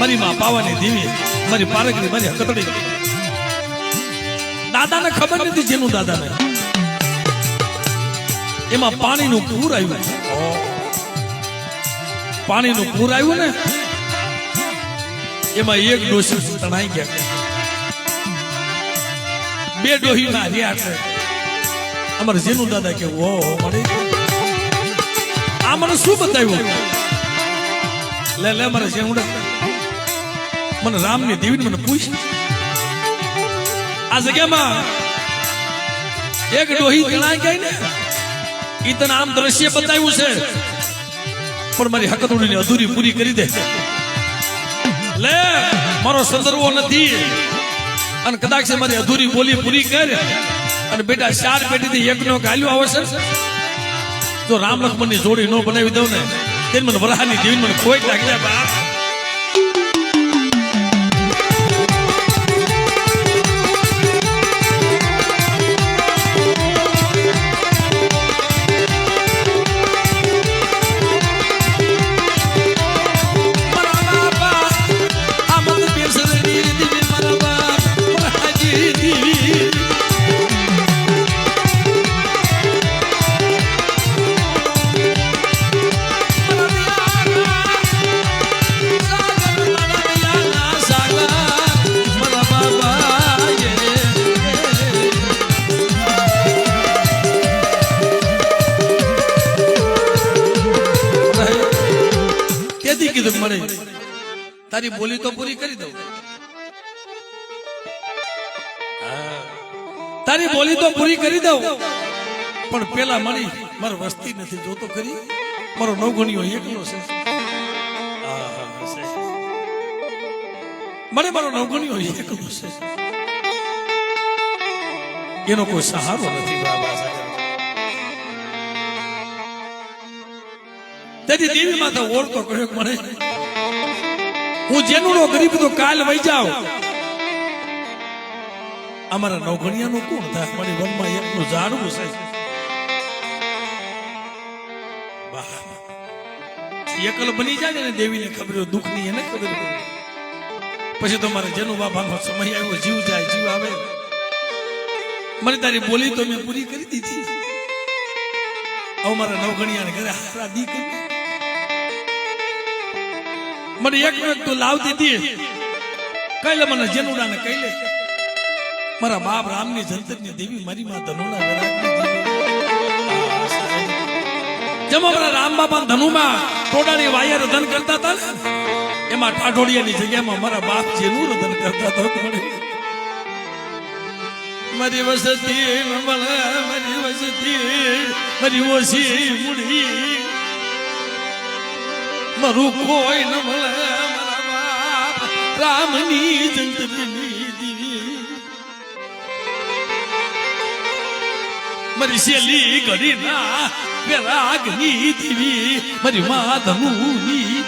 મારી માં પાવાની દેવી મારી પારકની મારી હકતડી. દાદાને ખબર નથી જેનું દાદાને. એમાં પાણીનું પૂર આવ્યું. પાણીનું પૂર આવ્યું ને, એમાં એક ડોસી તણાઈ ગયા. બે ડોહી ના રહ્યા અમારે જેનું દાદા કે ઓ મને આ મને શું બતાવ્યું? લે લે મારે જેનું મને રામની દેવી મને પૂછ આ જગ્યામાં એક ડોહી જણાય ગઈ ને એ તને આમ દ્રશ્ય બતાવ્યું છે. પણ મારી હકતોડીની અધૂરી પૂરી કરી દે. લે, મારો સંદર્ભો નથી. અને કદાચ મારી અધૂરી બોલી પૂરી કર. અને બેટા ચાર પેટીથી એકનો ગાલ્યો આવશે જો રામ લક્ષ્મણની જોડી નો બનાવી દઉં ને. તેને મને વરાહની જીવન મને કોઈ લાગ્યા બાપ. તારી બોલી તો પૂરી કરી દઉં તારી બોલી તો પૂરી કરી દઉં પણ પેલા મળી મારો વસ્તી નથી જોતો કરી મારો નવગણિયો એકલો છે. મને મારો નવગણિયો એકલો છે એનો કોઈ સહારો નથી. તેથી દેવી માતા ઓળખો કહ્યું મને હું જેનું ગરીબ તો કાલ વહી જાઉં. અમારા નવગણિયાનું કોણ થાય? મારી વનમાં એકનું ઝાડવું છે. એકલ બની જાય ને દેવીને ખબર દુઃખની એને ખબર પછી તો મારે જેનું બાબાનો સમય આવ્યો, જીવ જાય, જીવ આવે. મને તારી બોલી તો મેં પૂરી કરી દીધી. હવે મારા નવગણિયાને ઘરે હારા દી કરી મને એક મિનિટ તું લાવતી હતી. કઈ લે મને જેનુડા ને કઈ લે. મારા બાપ રામની જંતરની દેવી, મારી માં ધનુના જેમાં મારા રામ બાપા ધનુમાં ટોડાની વાયર રધન કરતા હતા ને, એમાં ટાઢોડિયાની જગ્યામાં મારા બાપ જેનું રધન કરતા હતા મારી વસતી મારી વસતી, મારી ઓછી મૂડી. મારું કોઈ ન મળે રામની જંતરની દીવી. મારી શેલી ઘડી ના વેરાગની દીવી, મારી મા ધનુની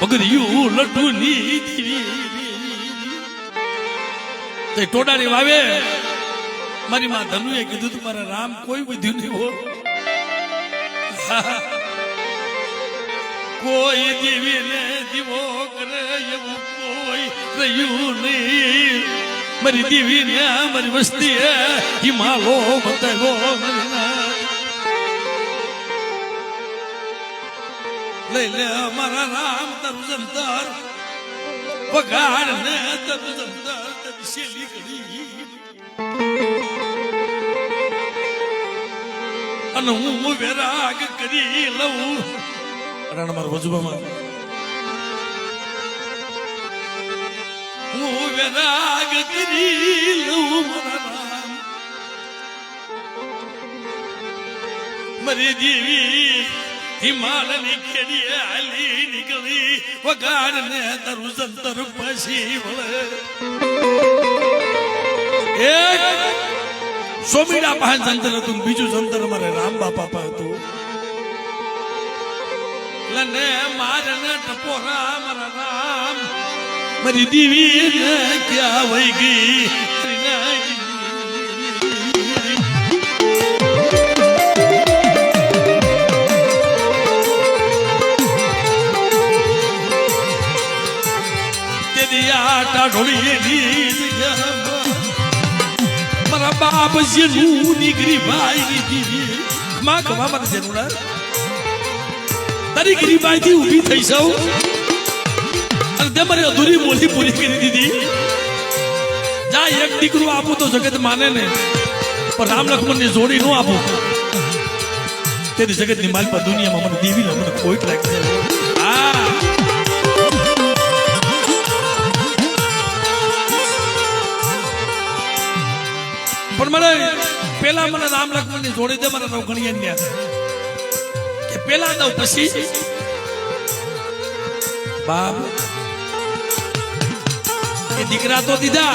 પગરિયું લટુની દીવી. તે ટોડાની વાવે, મારી માં ધનુએ કીધું તું, મારા રામ કોઈ બધું નહીં હો. કોઈ દેવીને દીવો કરે એવું કોઈ રહ્યું નહીં. મારી દીવીને મારી વસ્તી હિમાલો બતાવો લઈ લે મારા રામ તરુ જમદાર પગાર ને તરુ જમદાર તારી શેલી કરી. અને હું વેરાગ કરી લઉં. અડાણ મારા વજુબામાં હું વેરાગ કરી મારા દેવી હિમાલયની ખેડીએ હાલી નીકળી વગાડ ને તરુ સંતર પછી વળે. એક સોમીડા પાસે જંતર હતું, બીજું જંતર મારે રામ બાપા પાસે હતું. લને મારે ને ટપોરા મારા રામ. મારી દીવી ને ક્યાં વહી ગઈ? મારી બાપ જેનું નીકળી ભાઈ દીધી ખમા ખમા જેનું જેનુડા તારી ગરીબાઈથી ઊભી થઈ સૌ અને તે મારી અધૂરી બોલી પૂરી કરી દીધી. જા, એક દીકરું આપું તો જગત માને ને, પણ રામ લક્ષ્મણની જોડી નો આપું. તેની જગતની માલ પર દુનિયામાં મને દેવી મને કોઈ લાગશે હા. પણ મને પેલા મને રામ લક્ષ્મણની જોડી દે મને મારા નવગણિયા પેલા દઉં પછી બાપ એ દીકરા તો દીધા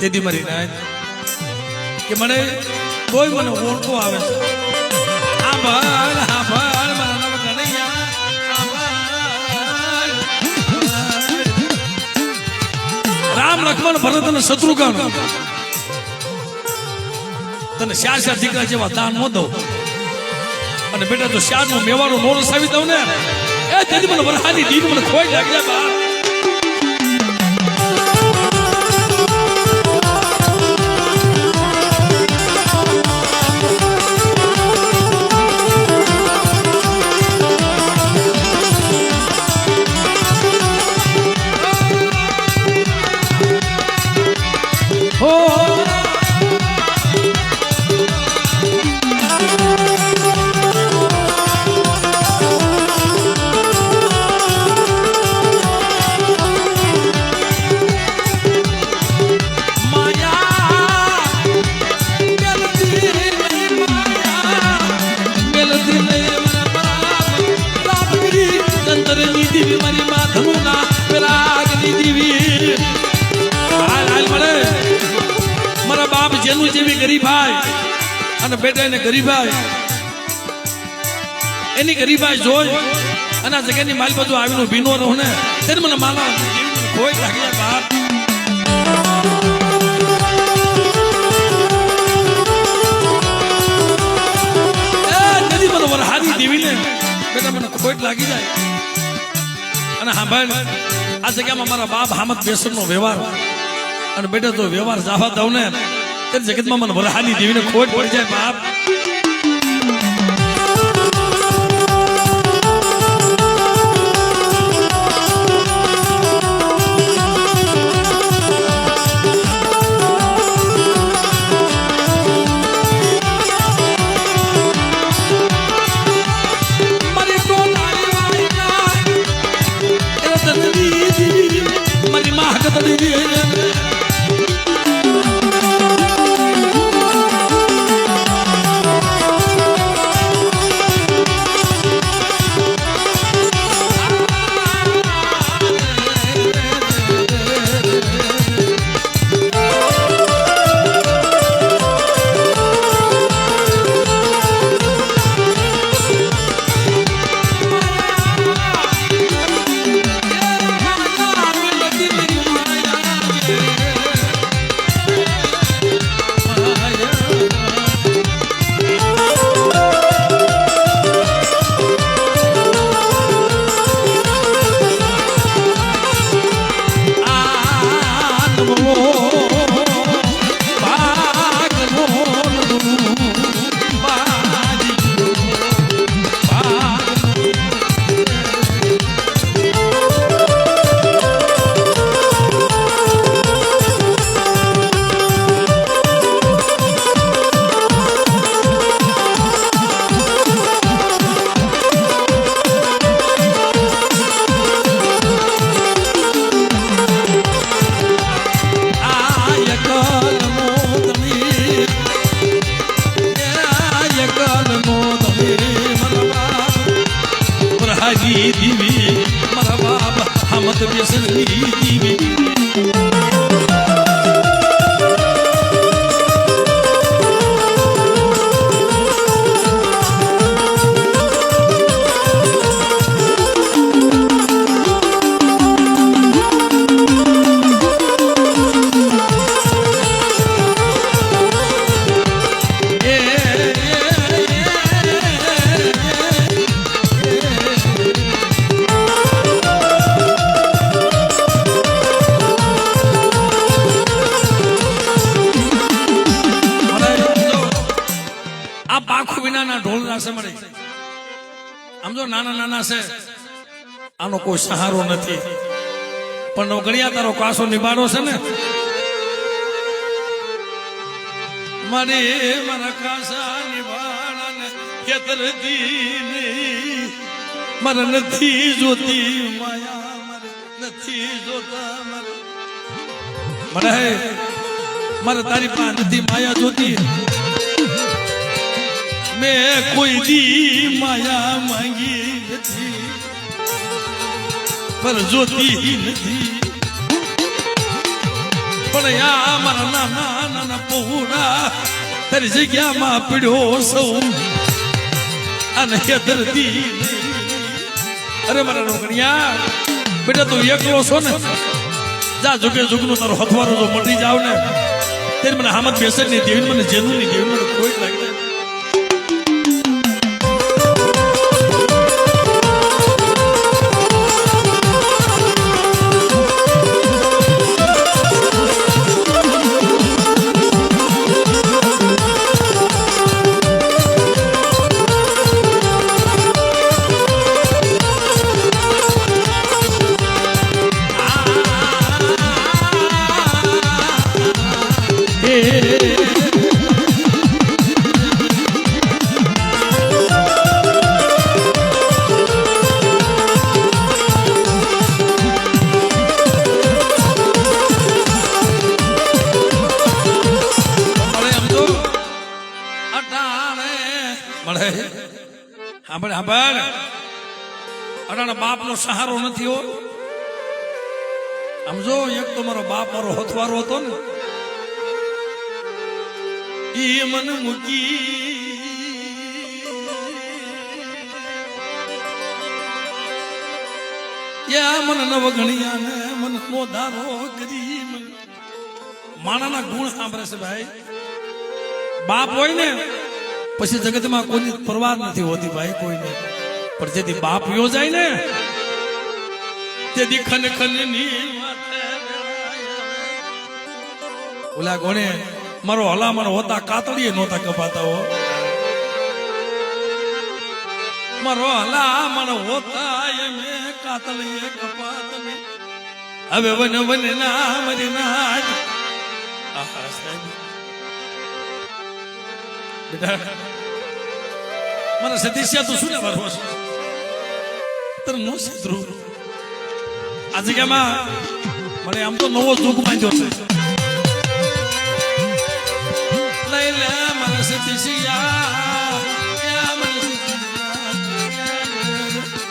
તેથી મારી નાય કે મને કોઈ મને ઓળખો આવે છે આ ભાર આ ભાર મારા નામ કનૈયા. રામ લક્ષ્મણ ભરત અને શત્રુઘ્ન તને ચાર ચાર દીકરા જેવા દાન ન દઉં. અને બેટા, તો શારનું મેવાનું નો આવી દઉં ને, એ તેથી મને વરહાની દીન મને ખોઈ લાગી જાય એની ગરીબાઈ જોઈ અને આ જગ્યાની માલ બાજુ આવીને ભીનો રહું ને. તેને મને માલા કોઈ લાગે બાપ. વરહાદી દેવીને બેટા મને ખોટ લાગી જાય. અને હા ભાઈ આ જગ્યામાં મારા બાપ હામદ બેસરનો વ્યવહાર. અને બેટા તો વ્યવહાર જાવા દઉં ને તે જગતમાં મને વરહાદી દેવીને ખોટ પડી જાય બાપ. હમત વ્યસનની છે મળી આમ જો નાના નાના છે, આનો કોઈ સહારો નથી. પણ નોકરિયા તારો કાસો નિભાડો છે ને? મારે મારા કાસા નિભાડાને ખેતર દીની, મારે નથી જોતી માયા, મારે નથી જોતા મારે. મને મારે તારી પાસે નથી માયા જોતી. મેં કોઈ દી માયા માંગી નથી પર જોતી નથી. પણ યા મારા નાના નાના પહોળા તારી જગ્યામાં પીડ્યો સૌ. અને દર્દી. અરે મારા નોકરિયા બેટા તું એકલો છો ને? જા જુગે જુગનું તારો હથવારો જો મટી જાવ ને, ત્યારે મને હામત બેસે નહીં દેવી મને જેનું નહીં દેવી મને કોઈ લાગે તો મારો બાપ મારો હથવારો હતો ને, ઈ મન મૂકી. મન નવ ગણિયા ને મન મોધારો કરી મન. માણાના ગુણ સાંભળે છે ભાઈ. બાપ હોય ને, પછી જગતમાં કોઈની પરવાર નથી હોતી ભાઈ, કોઈને. પણ જેથી બાપ યો જાય ને, તેથી ખન ખનની ઓલા ગોણે મારો હલામણ હોતા કાતડીએ નહોતા કપાતા હો. મારો હલામણ હોતા એમે કાતડીએ કપાત. હવે વન વન ના મરી નાજ. આહા, સાહેબ. બેટા મને સતીશિયા તું શું ને મારવો છે? તર નો શત્રુ. આ જગ્યામાં મને આમ તો નવો દુઃખ બાંધ્યો છે. યા મને સતીશિયા.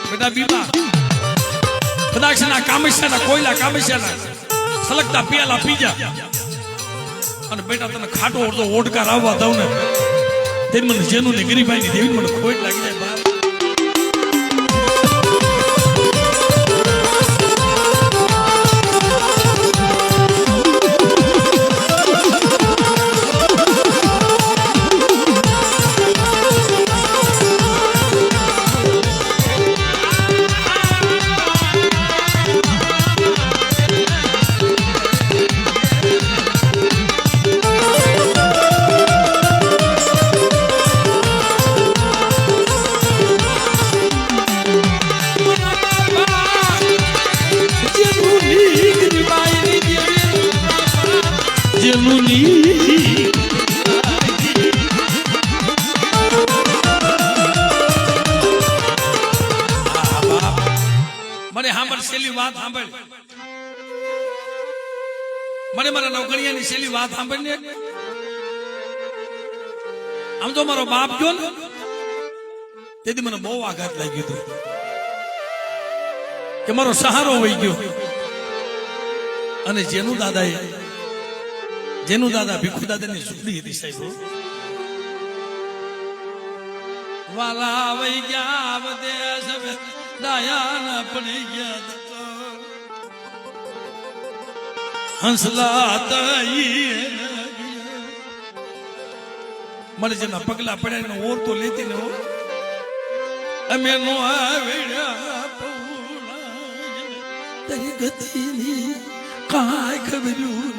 બેટા બીમા કદાચના કામેશ્યાના કોયલા કામેશ્યાના સલગતા પિયાલા પીજા અને બેટા તને ખાટો અડધો ઓડકાર આવવા દઉં ને તે મને જેનું ને ગરીબાઈ ની દેવી મને ખોટ લાગી જાય આમ તો મારો બાપ ગયો ને, તેથી મને બહુ આઘાત લાગ્યો હતો. કે મારો સહારો વહી ગયો. અને જેનું દાદાએ, જેનું દાદા ભીખુ દાદાની ઝૂંપડી હતી સાહેબ વાલા વહી ગયા બધે દાયા પડી ગયા હંસલા તાઈ મને જેના પગલા પડ્યા એનો ઓર તો લેતી ને અમે નો આવેડ્યા તારી ગતિની કાંઈ ખબર્યું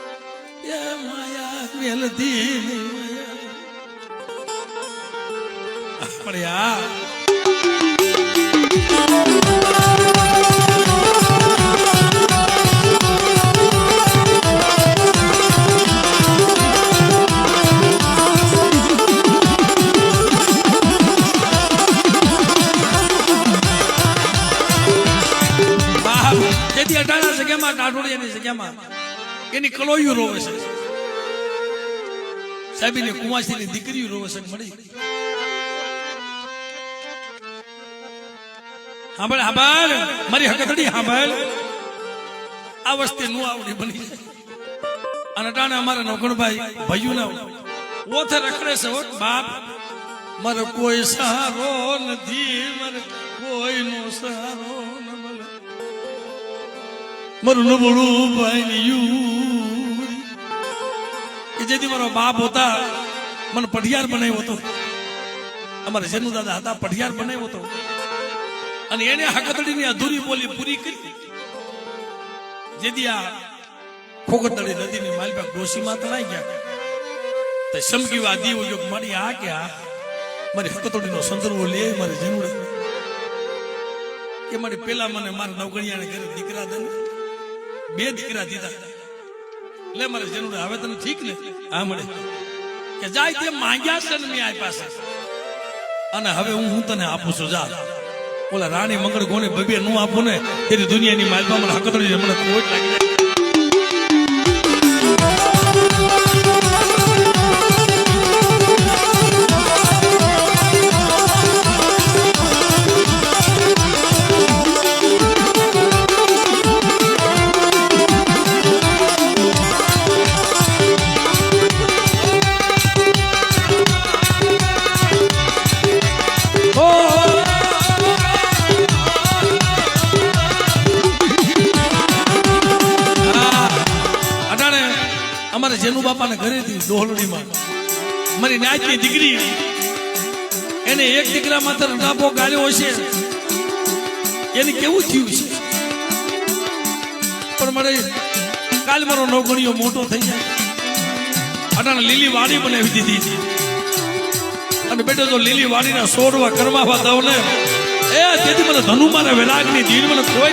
માયા માયા મેલતી માયા. પણ ટાટોળિયાની એની કલોયું રોવે છે સાહેબીની કુંવાસીની દીકરીઓ રોવે છે મળી હાંભળ હાંભળ મારી હકતડી હાંભળ આ વસ્તી નું આવડી બની અને અટાણે અમારા નોકણભાઈ ભાઈઓ ના ઓથે રખડે છે હો બાપ મારે કોઈ સહારો નથી મારે કોઈનો સહારો મારું નબળું ભાઈ કે જેથી મારો બાપ હતા મને પઢિયાર બનાવ્યો હતો. અમારા જેનું દાદા હતા, પઢિયાર બનાવ્યો હતો. અને એને હકતડીની અધૂરી બોલી પૂરી કરી. જેથી આ ખોખતડી નદીની માલપા ડોશીમાં તણાઈ ગયા. તે સમકી વાદી યોગ મારી આ કે આ મારી હકતડીનો સંદર્ભ લે મારી જરૂર કે મારી પેલા મને મારા નવગણિયાને ઘરે દીકરા દે. બે દીકરા દીધા. લે મારે જરૂર હવે તને ઠીક ને હા મળે. કે જાય તે માંગ્યા છે ને મેં આ પાસે અને હવે હું હું તને આપું છું, જા. ઓલા રાણી મંગળ ગોને બબે નું આપું ને, તેની દુનિયાની માલમાં મને હકતડી મને ખોટ લાગી ઘરેથી ડોહલડીમાં મારી નાચની દીકરી. એને એક દીકરા માત્ર ડાબો ગાળ્યો હશે. એને કેવું થયું છે? પણ મારે કાલ મારો નોકરીઓ મોટો થઈ જાય. અટાણે લીલી વાડી બનાવી દીધી છે. અને બેટો જો લીલી વાડીના સોરવા કરમાવા દઉં ને. એ તેથી મને ધનુમાને વેલાગની ધીર મને કોઈ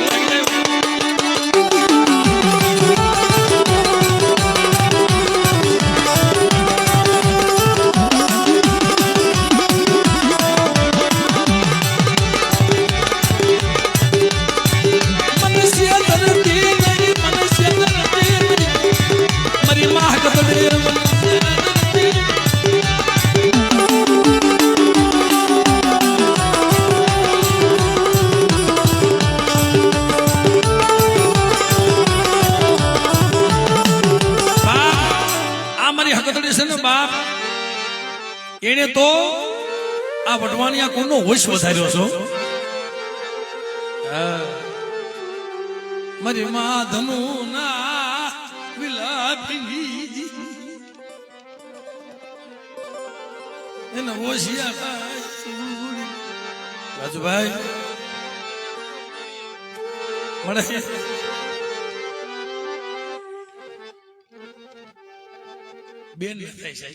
હોશ વધાર્યો છો. મારી મા ધનુ ના વિલાપી એને હોશિયા રાજુભાઈ, મળે. બેન થાય છે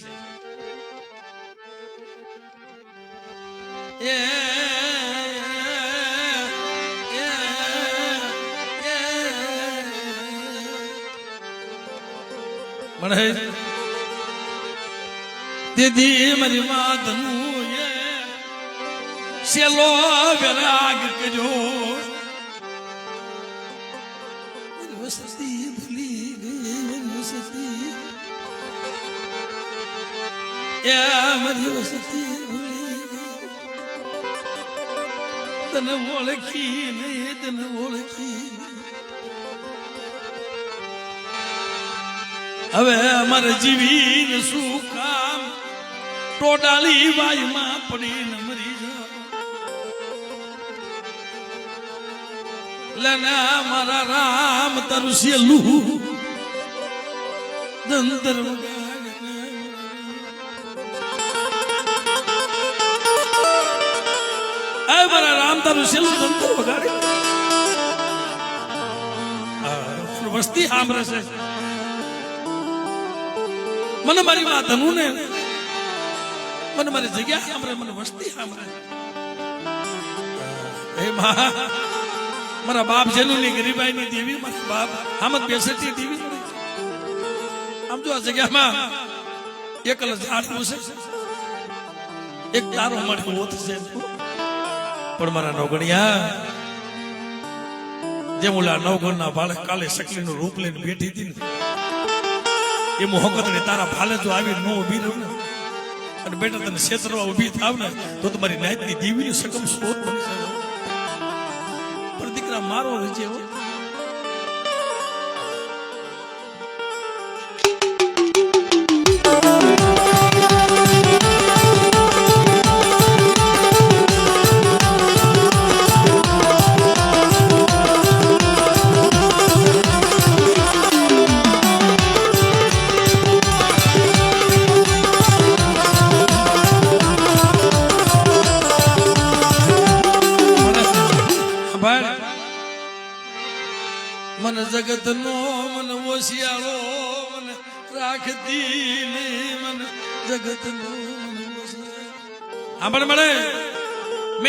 મળે દીદી મારી માતનું એ સેલો વિરાગ મારી વસતી ભૂલી ગઈ એ મારી વસતી ભૂલી તને ઓળખી નહીં તને ઓળખી હવે અમારે જીવીને શું કામ ટોડાલી વાયુમાં પડીને મરી જાઓ લના મારા રામ તારું સેલું દંતર વગાડને. આ મારા રામ તારું સેલું ધંધો વગાડે વસ્તી સાંભળે છે મને મારી વાત ધનુ ને મને મારી જગ્યા સાંભળે મને વસ્તી સાંભળે હે મા મારા બાપ જેલું ની ગરીબાઈ ની દેવી મારા બાપ આમદ બેસતી દેવી આમ જો આ જગ્યામાં એક ઝાડવું છે એક તારો મળ્યો ઓથ છે પણ મારા નવગણિયા, જેમ ઓલા નવગણના બાળક કાલે શકલીનું રૂપ લઈને બેઠી હતી ને એ મોહકતને તારા ભાલે જો આવી ન ઊભી રહું ને, અને બેટા તને ક્ષેત્રમાં ઊભી થાવ ને, તો તમારી નાયતની દીવીની સકમ સ્ત્રોત બની જાય. પણ દીકરા મારો રજે હો.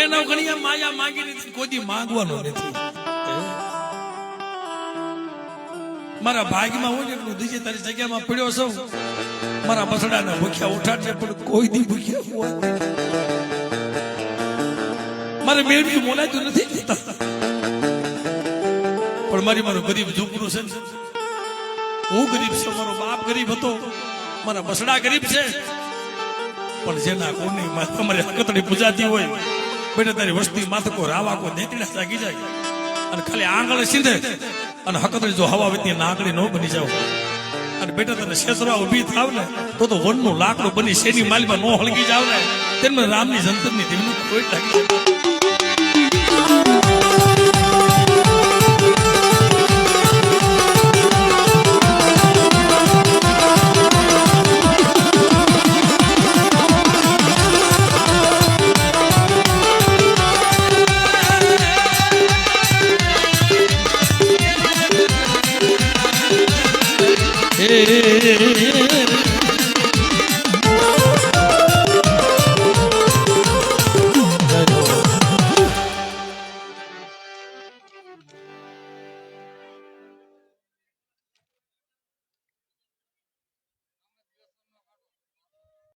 મેં નવગણીયા માયા માંગી નથી કોઈ માંગવાનું નથી. મારા ભાગમાં હોય એટલું દીજે તારી જગ્યામાં પડ્યો છો, મારા બસડાના ભૂખ્યા ઉઠાડશે પણ કોઈ દી ભૂખ્યા મારે મેળવી બોલાતું નથી પણ મારી મારું ગરીબ ઝૂંપડું છે હું ગરીબ છું, મારો બાપ ગરીબ હતો, મારા બસડા ગરીબ છે. પણ જેના કોની તમારી હકતડી પૂજાતી હોય બેટા તારી વસ્તી માથકો રાવા કો નેતડા જાગી જાય. અને ખાલી આંગળ સીધે અને હકતડી જો હવા વીતી નાગડી ન બની જાવ. અને બેટા તને શેસરા ઊભી થાવ ને તો તો વનનું લાકડું બની શેની માલમાં નો હળગી જાવ ને તેમને રામની જંતરની તેમનું કોઈ લાગી એ